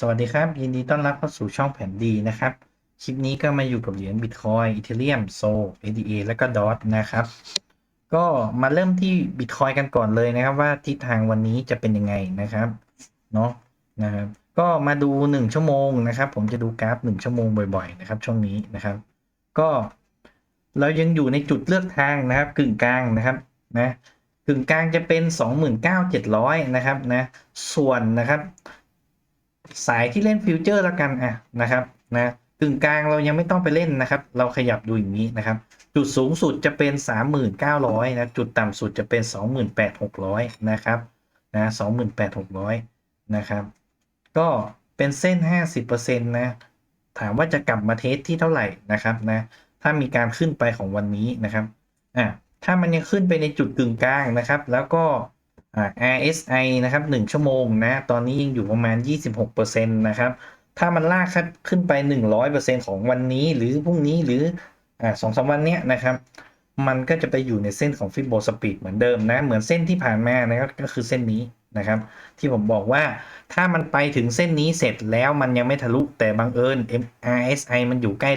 สวัสดีครับ ยินดีต้อนรับเข้าสู่ช่องแผนดีนะครับ คลิปนี้ก็มาอยู่กับเหรียญบิตคอยอีเทเรียมโซ ADA และก็ดอทนะครับ ก็มาเริ่มที่บิตคอยกันก่อนเลยนะครับ ว่าทิศทางวันนี้จะเป็นยังไงนะครับเนาะนะครับก็มาดู 1 ชั่วโมงนะครับ ผมจะดูกราฟ 1 ชั่วโมงบ่อยๆนะครับ ช่วงนี้นะครับ ก็เรายังอยู่ในจุดเลือกทางนะครับ กึ่งกลางนะครับนะกึ่งกลางจะเป็น 29,700 นะครับนะส่วนนะครับ สายที่เล่นฟิวเจอร์แล้วกันอะนะครับนะกึ่งกลางเรายังไม่ต้องไปเล่นนะครับ เราขยับดูอย่างนี้นะครับ จุดสูงสุดจะเป็น 3,900นะจุดต่ำสุดจะเป็น 28,600นะครับนะ28,600นะครับ ก็เป็นเส้น 50%นะถามว่าจะกลับมาเทสที่เท่าไหร่นะครับนะถ้ามีการขึ้นไปของวันนี้นะครับอะถ้ามันยังขึ้นไปในจุดกึ่งกลางนะครับ แล้วก็ RSI นะครับ 1 ชั่วโมงนะ ตอนนี้ยังอยู่ประมาณ 26%นะครับ ถ้ามันลากขึ้นไป 100%ของวันนี้หรือพรุ่งนี้หรืออ่าสองสามวันเนี้ยนะครับ มันก็จะไปอยู่ในเส้นของฟิโบสปีดเหมือนเดิมนะ เหมือนเส้นที่ผ่านมานะครับก็คือเส้นนี้นะครับ ที่ผมบอกว่าถ้ามันไปถึงเส้นนี้เสร็จแล้วมันยังไม่ทะลุแต่บังเอิญ RSI มันอยู่ใกล้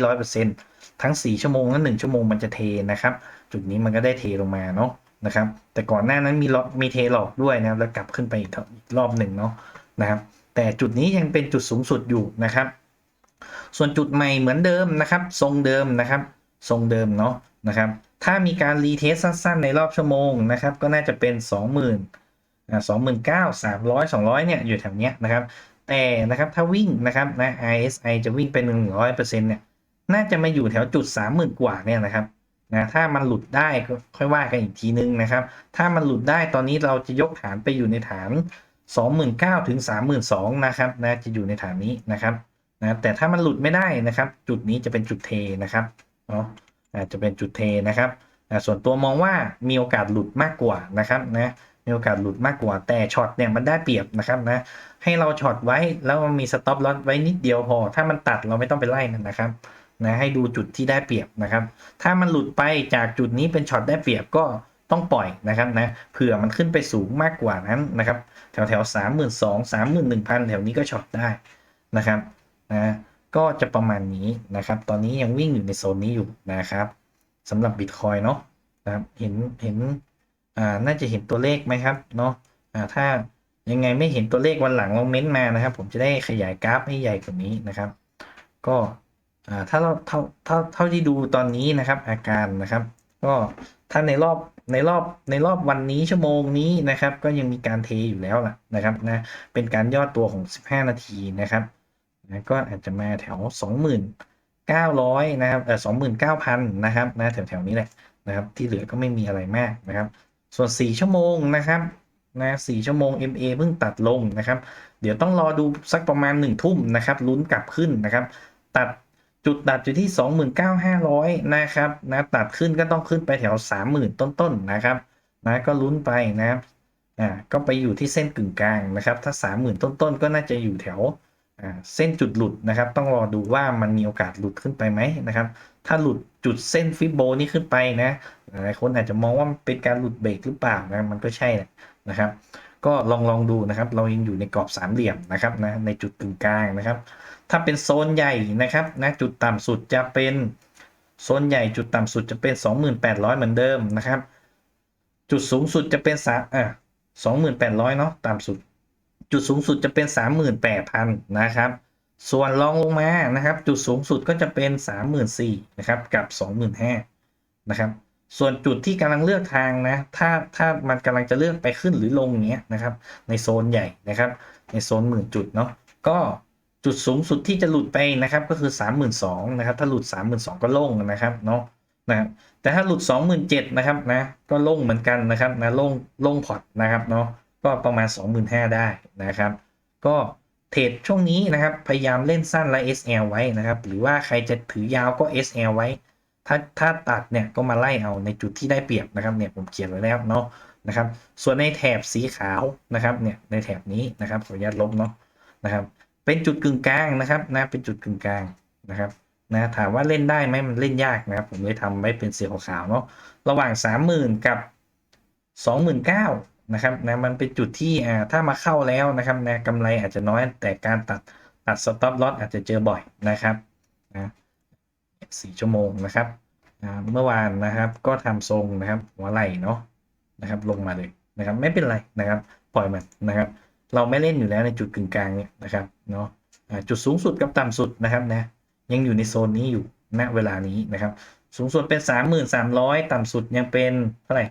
100%ทั้ง 4 ชั่วโมงและ1ชั่วโมงมันจะเทนะครับ จุดนี้มันก็ได้เทลงมาเนาะ นะครับ แต่ก่อนหน้านั้นมีล็มีเทหลอกด้วยนะครับ แล้วกลับขึ้นไปอีกรอบหนึ่งเนาะนะครับ แต่จุดนี้ยังเป็นจุดสูงสุดอยู่นะครับ ส่วนจุดใหม่เหมือนเดิมนะครับ ทรงเดิมนะครับ ทรงเดิมเนาะนะครับ ถ้ามีการรีเทสสั้นๆ ในรอบชั่วโมงนะครับ ก็น่าจะเป็น 20,000อ่า29,000 300 200 เนี่ยอยู่แถวเนี้ยนะครับ แต่นะครับถ้าวิ่งนะครับนะ RSI จะวิ่งเป็น100%เนี่ย น่าจะมาอยู่แถวจุด 30,000 กว่าเนี่ยนะครับ นะถ้ามันหลุดได้ก็ค่อยว่ากันอีกทีนึงนะครับ ถ้ามันหลุดได้ตอนนี้เราจะยกฐานไปอยู่ในฐาน 29,000ถึง32,000นะครับนะจะอยู่ในฐานนี้นะครับนะแต่ถ้ามันหลุดไม่ได้นะครับ จุดนี้จะเป็นจุดเทนะครับเนาะจะเป็นจุดเทนะครับนะส่วนตัวมองว่ามีโอกาสหลุดมากกว่านะครับนะมีโอกาสหลุดมากกว่าแต่ช็อตเนี่ยมันได้เปรียบนะครับนะให้เราช็อตไว้แล้วมันมีสต็อปลอสไว้นิดเดียวพอ ถ้ามันตัดเราไม่ต้องไปไล่นะครับ นะให้ดูจุดที่ได้เปรียบนะครับ ถ้ามันหลุดไปจากจุดนี้เป็นช็อตได้เปรียบก็ต้องปล่อยนะครับนะเผื่อมันขึ้นไปสูงมากกว่านั้นนะครับ แถวแถวสามหมื่นสองสามหมื่นหนึ่งพันแถวนี้ก็ช็อตได้นะครับนะก็จะประมาณนี้นะครับ ตอนนี้ยังวิ่งอยู่ในโซนนี้อยู่นะครับสำหรับบิตคอยเนาะนะครับเห็นเห็นอ่าน่าจะเห็นตัวเลขไหมครับเนาะอ่าถ้ายังไงไม่เห็นตัวเลขวันหลังลองเม้นต์มานะครับ ผมจะได้ขยายกราฟให้ใหญ่กว่านี้นะครับ ก็ ถ้าเราเท่าเท่าเท่าที่ดูตอนนี้นะครับ อาการนะครับ ก็ถ้าในรอบในรอบในรอบวันนี้ชั่วโมงนี้นะครับ ก็ยังมีการเทอยู่แล้วล่ะนะครับนะเป็นการย่อตัวของ 15 นาทีนะครับนะก็อาจจะมาแถว 2,900นะครับเออ29,000 นะครับนะแถวแถวนี้แหละนะครับ ที่เหลือก็ไม่มีอะไรมากนะครับ ส่วน 4 ชั่วโมงนะครับนะ4ชั่วโมง MA เพิ่งตัดลงนะครับ เดี๋ยวต้องรอดูสักประมาณ 1 ทุ่มนะครับลุ้นกลับขึ้นนะครับ ตัด จุดตัดอยู่ที่ 29,500 นะครับนะตัดขึ้นก็ต้องขึ้นไปแถว 30,000 ต้นๆนะครับนะก็ลุ้นไปนะครับอ่าก็ไปอยู่ที่เส้นกึ่งกลางนะครับ ถ้า 30,000 ต้นๆ ก็น่าจะอยู่แถวอ่าเส้นจุดหลุดนะครับ ต้องรอดูว่ามันมีโอกาสหลุดขึ้นไปไหมนะครับ ถ้าหลุดจุดเส้นฟิโบนี้ขึ้นไปนะหลายคนอาจจะมองว่ามันเป็นการหลุดเบรกหรือเปล่านะมันก็ใช่แหละนะครับ ก็ลองลองดูนะครับ เรายังอยู่ในกรอบสามเหลี่ยมนะครับนะในจุดกึ่งกลางนะครับ ถ้าเป็นโซนใหญ่นะครับนะจุดต่ำสุดจะเป็นโซนใหญ่จุดต่ำสุดจะเป็น 2800 เหมือนเดิมนะครับ จุดสูงสุดจะเป็นสามอะ2800 เนาะต่ำสุด จุดสูงสุดจะเป็น 38,000 นะครับ ส่วนรองลงมานะครับ จุดสูงสุดก็จะเป็น 34,000นะครับกับ 25,000นะครับส่วนจุดที่กำลังเลือกทางนะ ถ้าถ้ามันกำลังจะเลือกไปขึ้นหรือลงเนี้ยนะครับ ในโซนใหญ่นะครับ ในโซนหมื่นจุดเนาะ ก็ จุดสูงสุดที่จะหลุดไปนะครับก็คือ 32,000นะครับถ้าหลุด 32,000 ก็โล่งนะครับเนาะนะครับแต่ถ้าหลุด 27,000นะครับนะก็โล่งเหมือนกันนะครับนะโล่งโล่งพอร์ตนะครับเนาะก็ประมาณ 25,000 ได้นะครับ ก็เทรดช่วงนี้นะครับพยายามเล่นสั้นและ SL ไว้นะครับ หรือว่าใครจะถือยาวก็ SL ไว้ ถ้าถ้าตัดเนี่ยก็มาไล่เอาในจุดที่ได้เปรียบนะครับเนี่ยผมเขียนไว้แล้วเนาะนะครับ ส่วนในแถบสีขาวนะครับเนี่ยในแถบนี้นะครับขออนุญาตลบเนาะนะครับ เป็นจุดกึ่งกลางนะครับนะเป็นจุดกึ่งกลางนะครับนะถามว่าเล่นได้ไหมมันเล่นยากนะครับ ผมเลยทำไว้เป็นสีขาวๆเนาะระหว่าง 30,000 กับ 29,000นะครับนะมันเป็นจุดที่อ่าถ้ามาเข้าแล้วนะครับนะกำไรอาจจะน้อยแต่การตัดตัด stop loss อาจจะเจอบ่อยนะครับนะสี่ชั่วโมงนะครับอ่าเมื่อวานนะครับก็ทำทรงนะครับหัวไหล่เนาะนะครับลงมาเลยนะครับไม่เป็นไรนะครับ ปล่อยมันนะครับ เราไม่เล่นอยู่แล้วในจุดกึ่งกลางเนี่ยนะครับเนาะจุดสูงสุดกับต่ำสุดนะครับนะยังอยู่ในโซนนี้อยู่ณเวลานี้นะครับ สูงสุดเป็น 3,300 ต่ำสุดยังเป็นเท่าไหร่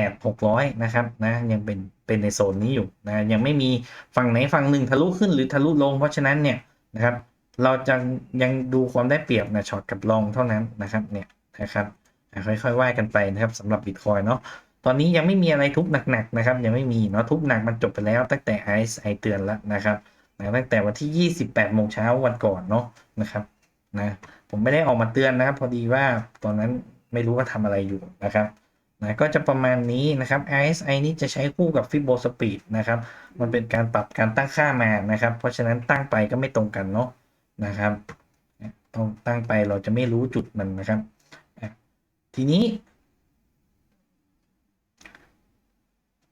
28,600นะครับนะยังเป็นเป็นในโซนนี้อยู่นะยังไม่มีฝั่งไหนฝั่งหนึ่งทะลุขึ้นหรือทะลุลง เพราะฉะนั้นเนี่ยนะครับเราจะยังดูความได้เปรียบนะช็อตกับลองเท่านั้นนะครับเนี่ยนะครับค่อยๆว่ากันไปนะครับสำหรับบิตคอยเนาะ ตอนนี้ยังไม่มีอะไรทุบหนักๆนะครับ ยังไม่มีเนาะทุบหนักมันจบไปแล้ว ตั้งแต่ RSI เตือนแล้วนะครับนะตั้งแต่วันที่ 28โมงเช้าวันก่อนเนาะนะครับนะผมไม่ได้ออกมาเตือนนะครับ พอดีว่าตอนนั้นไม่รู้ว่าทำอะไรอยู่นะครับนะก็จะประมาณนี้นะครับ RSI นี้จะใช้คู่กับ Fibo Speed นะครับ มันเป็นการปรับการตั้งค่ามานะครับ เพราะฉะนั้นตั้งไปก็ไม่ตรงกันเนาะนะครับต้องตั้งไปเราจะไม่รู้จุดมันนะครับ ทีนี้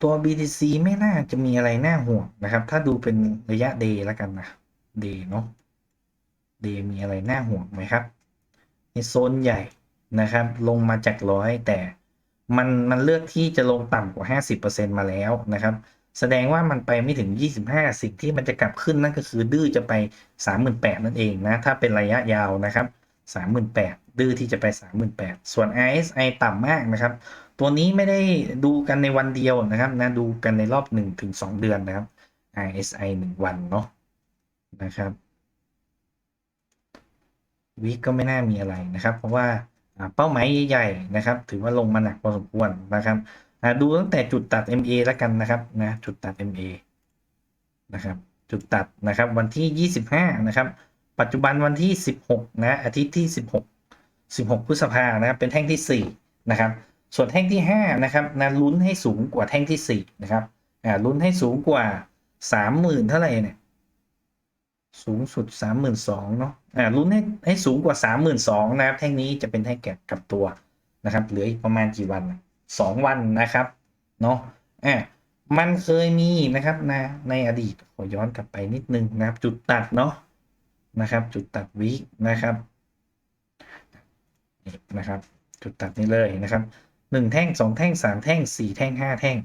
ตัว BTC ไม่น่าจะมีอะไรน่าห่วงนะครับ ถ้าดูเป็นระยะ day แล้วกันนะ day เนาะ day มีอะไรน่าห่วงไหมครับในโซนใหญ่นะครับ ลงมาจากร้อยแต่มันมันเลือกที่จะลงต่ำกว่า 50%มาแล้วนะครับแสดงว่ามันไปไม่ถึง 25 สิ่งที่มันจะกลับขึ้นนั่นก็คือดื้อจะไป 38,000 นั่นเองนะ ถ้าเป็นระยะยาวนะครับ 38,000 ดื้อที่จะไป 38,000 ส่วน RSI ต่ำมากนะครับ ตัวนี้ไม่ได้ดูกันในวันเดียวนะครับนะดูกันในรอบ1-2เดือนนะครับ RSI 1 วันเนาะนะครับวีก็ไม่น่ามีอะไรนะครับ เพราะว่าเป้าหมายใหญ่ๆนะครับ ถือว่าลงมาหนักพอสมควรนะครับดูตั้งแต่จุดตัด MA แล้วกันนะครับนะจุดตัด MA นะครับจุดตัดนะครับวันที่ 25 นะครับ ปัจจุบันวันที่ 16 นะอาทิตย์ที่ 16 16 พฤษภานะครับเป็นแท่งที่ 4 นะครับ ส่วนแท่งที่5นะครับนะลุ้นให้สูงกว่าแท่งที่4นะครับอ่าลุ้นให้สูงกว่า 30,000 เท่าไหร่เนี่ยสูงสุด 32,000เนาะอ่าลุ้นให้ให้สูงกว่า 32,000นะครับแท่งนี้จะเป็นแท่งแก็บกับตัวนะครับเหลืออีกประมาณกี่วันสองวันนะครับเนาะอ่ามันเคยมีนะครับนะในอดีตขอย้อนกลับไปนิดนึงนะครับ จุดตัดเนาะนะครับ จุดตัดวินะครับนี่นะครับ จุดตัดนี้เลยนะครับ หนึ่งแท่งสองแท่งสามแท่งสี่แท่งห้าแท่ง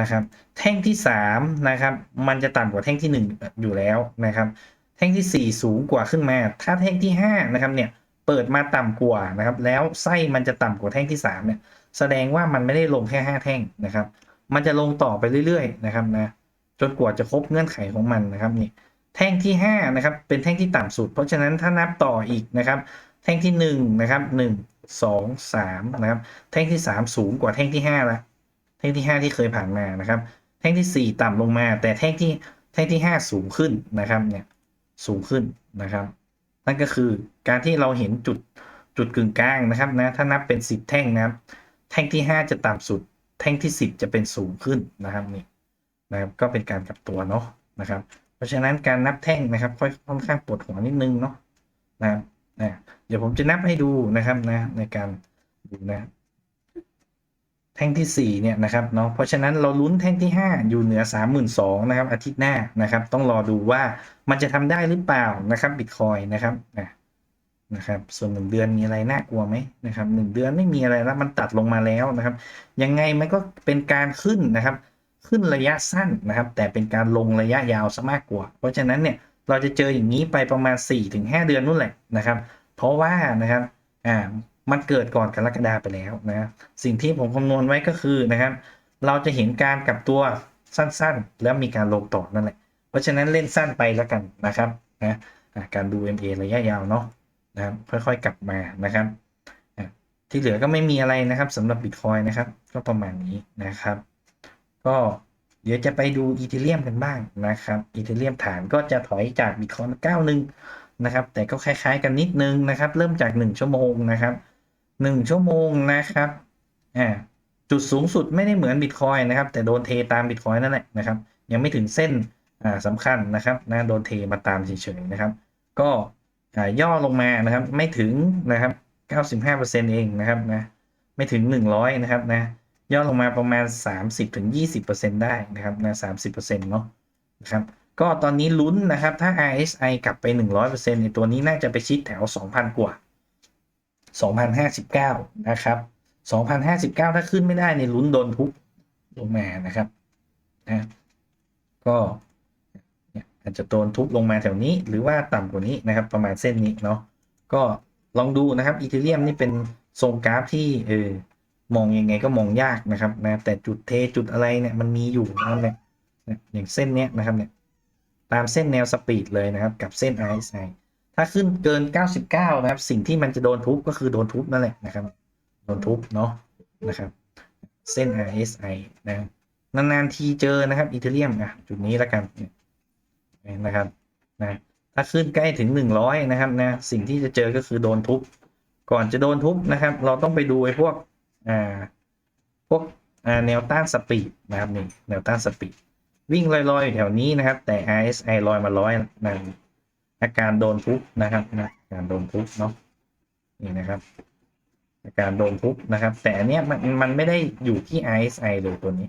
นะครับ แท่งที่สามนะครับมันจะต่ำกว่าแท่งที่หนึ่งอยู่แล้วนะครับ แท่งที่ 4 สูงกว่าขึ้นมา ถ้าแท่งที่5นะครับเนี่ยเปิดมาต่ำกว่านะครับ แล้วไส้มันจะต่ำกว่าแท่งที่3เนี่ยแสดงว่ามันไม่ได้ลงแค่ 5 แท่งนะครับ มันจะลงต่อไปเรื่อยๆนะครับนะจนกว่าจะครบเงื่อนไขของมันนะครับนี่แท่งที่5นะครับเป็นแท่งที่ต่ำสุด เพราะฉะนั้นถ้านับต่ออีกนะครับ แท่งที่1นะครับ1 2 3นะครับแท่งที่3สูงกว่าแท่งที่5ละแท่งที่5ที่เคยผ่านมานะครับ แท่งที่4ต่ำลงมา แต่แท่งที่แท่งที่5สูงขึ้นนะครับเนี่ยสูงขึ้นนะครับ นั่นก็คือการที่เราเห็นจุดจุดกึ่งกลางนะครับนะถ้านับเป็น10แท่งนะครับ แท่งที่5จะต่ำสุด แท่งที่10จะเป็นสูงขึ้นนะครับนี่นะครับก็เป็นการกลับตัวเนาะนะครับ เพราะฉะนั้นการนับแท่งนะครับค่อยค่อนข้างปวดหัวนิดนึงเนาะนะครับ นะเดี๋ยวผมจะนับให้ดูนะครับนะในการดูนะแท่งที่ 4 เนี่ยนะครับเนาะเพราะฉะนั้นเราลุ้นแท่งที่ 5 อยู่เหนือ 32,000นะครับอาทิตย์หน้านะครับ ต้องรอดูว่ามันจะทำได้หรือเปล่านะครับบิตคอยนะครับนะนะครับส่วน1เดือนมีอะไรน่ากลัวไหมนะครับ1เดือนไม่มีอะไรแล้วมันตัดลงมาแล้วนะครับ ยังไงมันก็เป็นการขึ้นนะครับ ขึ้นระยะสั้นนะครับ แต่เป็นการลงระยะยาวซะมากกว่า เพราะฉะนั้นเนี่ย เราจะเจออย่างนี้ไปประมาณ 4-5 เดือนนู่นแหละนะครับ เพราะว่านะครับอ่ามันเกิดก่อนกรกฎาไปแล้วนะสิ่งที่ผมคำนวณไว้ก็คือนะครับ เราจะเห็นการกลับตัวสั้นๆ แล้วมีการลงต่อนั่นแหละ เพราะฉะนั้นเล่นสั้นไปแล้วกันนะครับนะการดู MA ระยะยาวเนาะนะครับค่อยๆกลับมานะครับ ที่เหลือก็ไม่มีอะไรนะครับสำหรับ Bitcoin นะครับ ก็ประมาณนี้นะครับ ก็ เดี๋ยวจะไปดูอีเทเรียมกันบ้างนะครับอีเทเรียมฐานก็จะถอยจาก Bitcoin 9นึงนะครับ แต่ก็คล้ายๆกันนิดนึงนะครับ เริ่มจาก1ชั่วโมงนะครับหนึ่งชั่วโมงนะครับอ่าจุดสูงสุดไม่ได้เหมือนบิตคอยนะครับ แต่โดนเทตามบิตคอยนั่นแหละนะครับ ยังไม่ถึงเส้นอ่าสำคัญนะครับนะโดนเทมาตามเฉยๆนะครับ ก็อ่าย่อลงมานะครับ ไม่ถึงนะครับเก้าสิบห้าเปอร์เซ็นเองนะครับนะไม่ถึงหนึ่งร้อยนะครับนะ ย่อลงมาประมาณสามสิบถึงยี่สิบเปอร์เซ็นได้นะครับนะสามสิบเปอร์เซ็นต์เนาะนะครับก็ตอนนี้ลุ้นนะครับ ถ้า RSI กลับไป 100%ในตัวนี้น่าจะไปชิดแถว 2,000 กว่า 2,059 นะครับ 2,059 ถ้าขึ้นไม่ได้ในลุ้นโดนทุบลงมานะครับนะก็อาจจะโดนทุบลงมาแถวนี้ หรือว่าต่ำกว่านี้นะครับ ประมาณเส้นนี้เนาะก็ลองดูนะครับอีเทเรียมนี่เป็นทรงกราฟที่เออ มองยังไงก็มองยากนะครับนะแต่จุดเทจุดอะไรเนี่ยมันมีอยู่นะครับเนี่ยอย่างเส้นเนี้ยนะครับเนี่ยตามเส้นแนวสปีดเลยนะครับ กับเส้น RSI ถ้าขึ้นเกิน 99 นะครับ สิ่งที่มันจะโดนทุบก็คือโดนทุบนั่นแหละนะครับ โดนทุบเนาะนะครับ เส้น RSI นะนานๆทีเจอนะครับอีเทเรียมอะจุดนี้แล้วกันเนี่ยนะครับนะถ้าขึ้นใกล้ถึง 100 นะครับนะสิ่งที่จะเจอก็คือโดนทุบ ก่อนจะโดนทุบนะครับ เราต้องไปดูไอ้พวก อ่าพวกอ่าแนวต้านสปีดนะครับนี่แนวต้านสปีดวิ่งลอยๆอยู่แถวนี้นะครับ แต่ RSI ลอยมาร้อยนะอาการโดนทุบนะครับนะอาการโดนทุบเนาะนี่นะครับอาการโดนทุบนะครับ แต่อันเนี้ยมันมันไม่ได้อยู่ที่ RSI เลยตัวนี้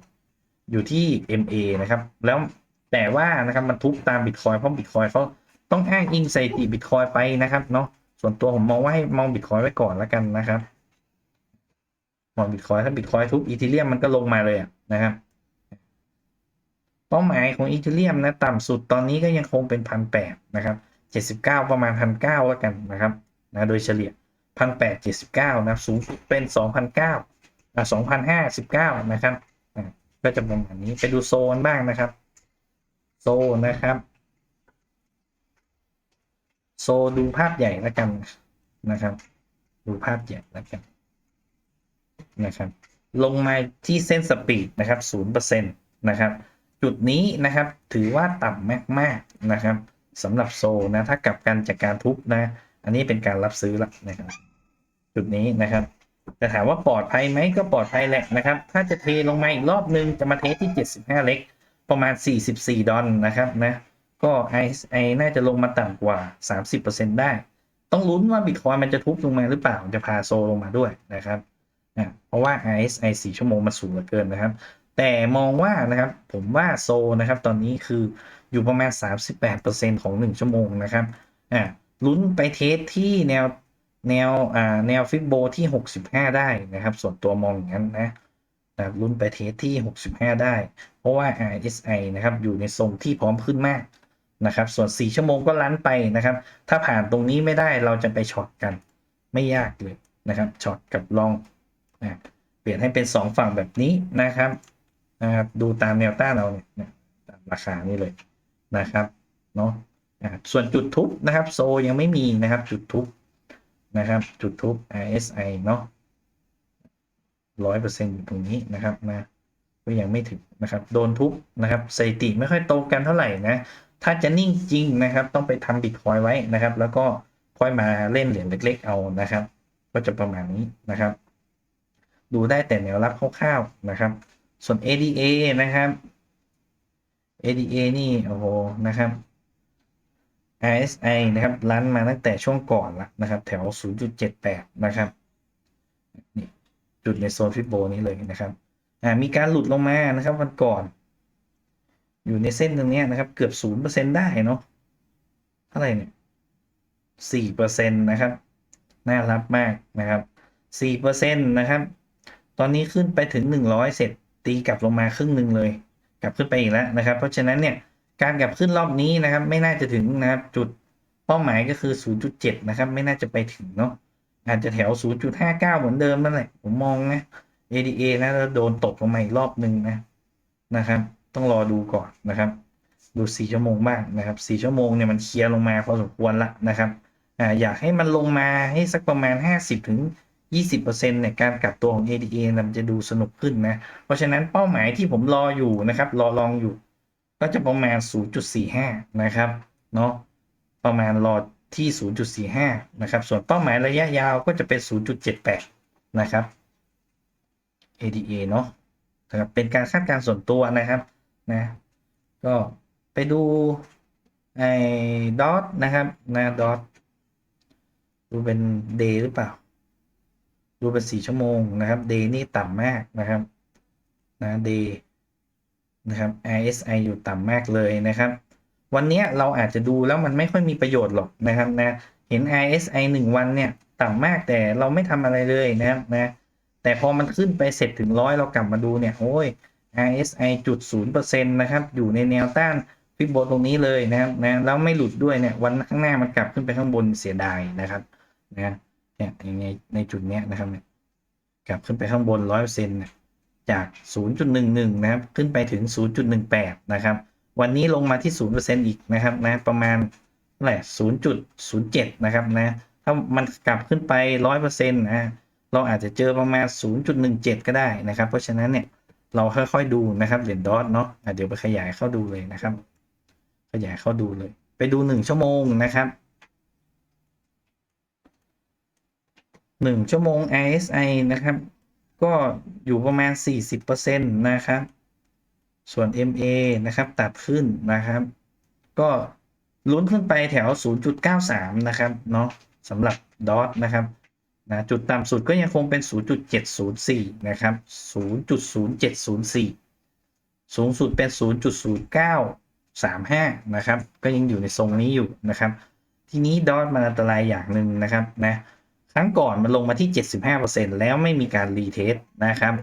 อยู่ที่ MA นะครับ แล้วแต่ว่านะครับมันทุบตามบิตคอยเพราะบิตคอยเขาต้องอ้างอิงสถิติบิตคอยไปนะครับเนาะส่วนตัวผมมองว่าให้มองบิตคอยไว้ก่อนแล้วกันนะครับ มองบิตคอยถ้าบิตคอยทุบอีทีเรียมมันก็ลงมาเลยนะครับเป้าหมายของอีทีเรียมนะต่ำสุดตอนนี้ก็ยังคงเป็นพันแปดนะครับเจ็ดสิบเก้าประมาณพันเก้าแล้วกันนะครับนะโดยเฉลี่ยพันแปดเจ็ดสิบเก้านะสูงสุดเป็นสองพันเก้าสองพันห้าสิบเก้านะครับก็จะประมาณนี้ไปดูโซนบ้างนะครับ โซนนะครับ โซดูภาพใหญ่แล้วกันนะครับ ดูภาพใหญ่แล้วกัน นะครับลงมาที่เส้นสปีดนะครับศูนย์เปอร์เซ็นต์นะครับจุดนี้นะครับถือว่าต่ำมากๆนะครับสำหรับโซนะถ้ากลับกันจากการทุบนะ อันนี้เป็นการรับซื้อละนะครับจุดนี้นะครับแต่ถามว่าปลอดภัยไหมก็ปลอดภัยแหละนะครับ ถ้าจะเทลงมาอีกรอบนึงจะมาเทที่ 75 เล็ก ประมาณ 44 ดอลนะครับนะก็ RSI น่าจะลงมาต่ำกว่า 30%ได้ ต้องลุ้นว่าบิตคอยมันจะทุบลงมาหรือเปล่าจะพาโซลงมาด้วยนะครับ นะเพราะว่า RSI 4 ชั่วโมงมันสูงเหลือเกินนะครับ แต่มองว่านะครับ ผมว่าโซนะครับ ตอนนี้คืออยู่ประมาณ 38%ของ 1 ชั่วโมงนะครับอ่าลุ้นไปเทสที่แนวแนวอ่าแนวฟิบโบที่ 65 ได้นะครับ ส่วนตัวมองอย่างนั้นนะนะลุ้นไปเทสที่ 65 ได้ เพราะว่า RSI นะครับ อยู่ในทรงที่พร้อมขึ้นมากนะครับ ส่วน 4 ชั่วโมงก็ลั้นไปนะครับ ถ้าผ่านตรงนี้ไม่ได้เราจะไปช็อตกัน ไม่ยากเลยนะครับ ช็อตกับลอง นะเปลี่ยนให้เป็น 2 ฝั่งแบบนี้นะครับนะครับ ดูตามแนวต้านเราเนี่ยตามราคานี่เลยนะครับเนาะส่วนจุดทุบนะครับ โซยังไม่มีนะครับจุดทุบนะครับ จุดทุบ RSI เนาะร้อยเปอร์เซ็นต์อยู่ตรงนี้นะครับนะก็ยังไม่ถึงนะครับ โดนทุบนะครับสถิติไม่ค่อยโตกันเท่าไหร่นะ ถ้าจะนิ่งจริงนะครับ ต้องไปทำบิตคอยไว้นะครับ แล้วก็ค่อยมาเล่นเหรียญเล็ก ๆ เอานะครับ ก็จะประมาณนี้นะครับ ดูได้แต่แนวรับคร่าวๆนะครับ ส่วน ADA นะครับ ADA นี่โอ้โหนะครับ RSI นะครับรันมาตั้งแต่ช่วงก่อนละนะครับ แถว 0.78 นะครับนี่จุดในโซนฟิบโบนี้เลยนะครับอ่ามีการหลุดลงมานะครับวันก่อน อยู่ในเส้นตรงนี้นะครับ เกือบ 0%ได้เนาะเท่าไหร่เนี่ย 4%นะครับ น่ารับมากนะครับ 4%นะครับ ตอนนี้ขึ้นไปถึง 100 เสร็จตีกลับลงมาครึ่งหนึ่งเลย กลับขึ้นไปอีกแล้วนะครับ เพราะฉะนั้นเนี่ยการกลับขึ้นรอบนี้นะครับ ไม่น่าจะถึงนะครับจุดเป้าหมายก็คือ 0.7 นะครับ ไม่น่าจะไปถึงเนาะอาจจะแถว 0.59 เหมือนเดิมนั่นแหละผมมองนะ ADA นะแล้วโดนตกลงมาอีกรอบหนึ่งนะนะครับ ต้องรอดูก่อนนะครับ ดู4ชั่วโมงบ้างนะครับ4ชั่วโมงเนี่ยมันเคลียร์ลงมาพอสมควรละนะครับอ่าอยากให้มันลงมาให้สักประมาณ 50ถึง 20%ในการกลับตัวของ ADA นะมันจะดูสนุกขึ้นนะ เพราะฉะนั้นเป้าหมายที่ผมรออยู่นะครับ รอลองอยู่ ก็จะประมาณ 0.45 นะครับเนาะประมาณรอที่ 0.45 นะครับ ส่วนเป้าหมายระยะยาวก็จะเป็น 0.78 นะครับ ADA เนาะนะครับเป็นการคาดการณ์ส่วนตัวนะครับนะก็ไปดูไอ้ดอทนะครับนะดอทดูเป็นเดหรือเปล่า ดูเป็นสี่ชั่วโมงนะครับเดย์นี่ต่ำมากนะครับนะเดย์นะครับ RSI อยู่ต่ำมากเลยนะครับ วันนี้เราอาจจะดูแล้วมันไม่ค่อยมีประโยชน์หรอกนะครับนะเห็น RSI หนึ่งวันเนี่ยต่ำมากแต่เราไม่ทำอะไรเลยนะครับนะแต่พอมันขึ้นไปเสร็จถึงร้อยเรากลับมาดูเนี่ยโอ้ย RSI จุดศูนย์เปอร์เซ็นต์นะครับอยู่ในแนวต้านฟิบโบตรงนี้เลยนะครับนะแล้วไม่หลุดด้วยเนี่ยวันข้างหน้ามันกลับขึ้นไปข้างบนเสียดายนะครับนะ เนี่ยในในจุดเนี้ยนะครับเนี่ยกลับขึ้นไปข้างบนร้อยเปอร์เซ็นต์จาก 0.11 นะครับ ขึ้นไปถึง 0.18 นะครับ วันนี้ลงมาที่ 0%อีกนะครับนะประมาณเท่าไหร่0.07 นะครับนะถ้ามันกลับขึ้นไป 100%นะเราอาจจะเจอประมาณ 0.17 ก็ได้นะครับ เพราะฉะนั้นเนี่ยเราค่อยๆดูนะครับเหรียญดอทเนาะะเดี๋ยวไปขยายเข้าดูเลยนะครับ ขยายเข้าดูเลย ไปดู 1 ชั่วโมงนะครับ 1 ชั่วโมง RSI นะครับ ก็อยู่ประมาณ 40%นะครับ ส่วน MA นะครับ ตัดขึ้นนะครับ ก็ลุ้นขึ้นไปแถว 0.93 นะครับเนาะสำหรับดอทนะครับนะจุดต่ำสุดก็ยังคงเป็น 0.704 นะครับ 0.0704 สูงสุดเป็น 0.0935 นะครับ ก็ยังอยู่ในทรงนี้อยู่นะครับ ทีนี้ดอทมันอันตรายอย่างหนึ่งนะครับนะ ครั้งก่อนมันลงมาที่ 75%แล้วไม่มีการรีเทสนะครับ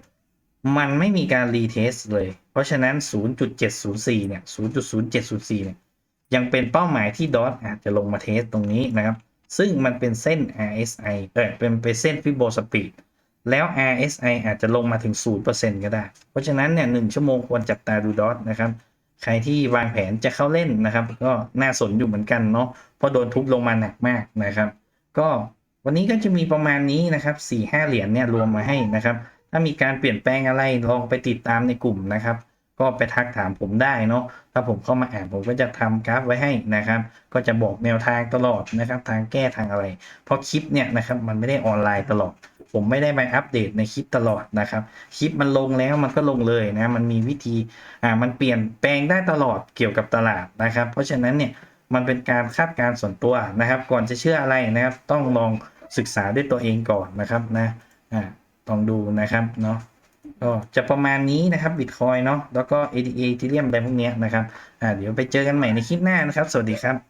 มันไม่มีการรีเทสเลย เพราะฉะนั้น 0.704 เนี่ย 0.0704 เนี่ย ยังเป็นเป้าหมายที่ดอทอาจจะลงมาเทสตรงนี้นะครับ ซึ่งมันเป็นเส้น RSI เออเป็นเป็นเส้นฟิโบสปีดแล้ว RSI อาจจะลงมาถึง 0%ก็ได้ เพราะฉะนั้นเนี่ย1ชั่วโมงควรจับตาดูดอทนะครับใครที่วางแผนจะเข้าเล่นนะครับ ก็น่าสนอยู่เหมือนกันเนาะเพราะโดนทุบลงมาหนักมากนะครับ ก็ วันนี้ก็จะมีประมาณนี้นะครับ4ี่ห้าเหรียญเนี่ยรวมมาให้นะครับ ถ้ามีการเปลี่ยนแปลงอะไรลองไปติดตามในกลุ่มนะครับ ก็ไปทักถามผมได้เนาะถ้าผมเข้ามาอ่านผมก็จะทำกราฟไว้ให้นะครับ ก็จะบอกแนวทางตลอดนะครับ ทางแก้ทางอะไร เพราะคลิปเนี่ยนะครับมันไม่ได้ออนไลน์ตลอด ผมไม่ได้มาอัปเดตในคลิปตลอดนะครับ คลิปมันลงแล้วมันก็ลงเลยนะมันมีวิธีอ่ามันเปลี่ยนแปลงได้ตลอดเกี่ยวกับตลาดนะครับ เพราะฉะนั้นเนี่ยมันเป็นการคาดการณ์ส่วนตัวนะครับ ก่อนจะเชื่ออะไรนะครับ ต้องลอง ศึกษาด้วยตัวเองก่อนนะครับนะอ่าลองดูนะครับเนาะก็จะประมาณนี้นะครับบิตคอยเนาะแล้วก็ ADA ที่เรียมอะไรพวกเนี้ยนะครับอ่าเดี๋ยวไปเจอกันใหม่ในคลิปหน้านะครับ สวัสดีครับ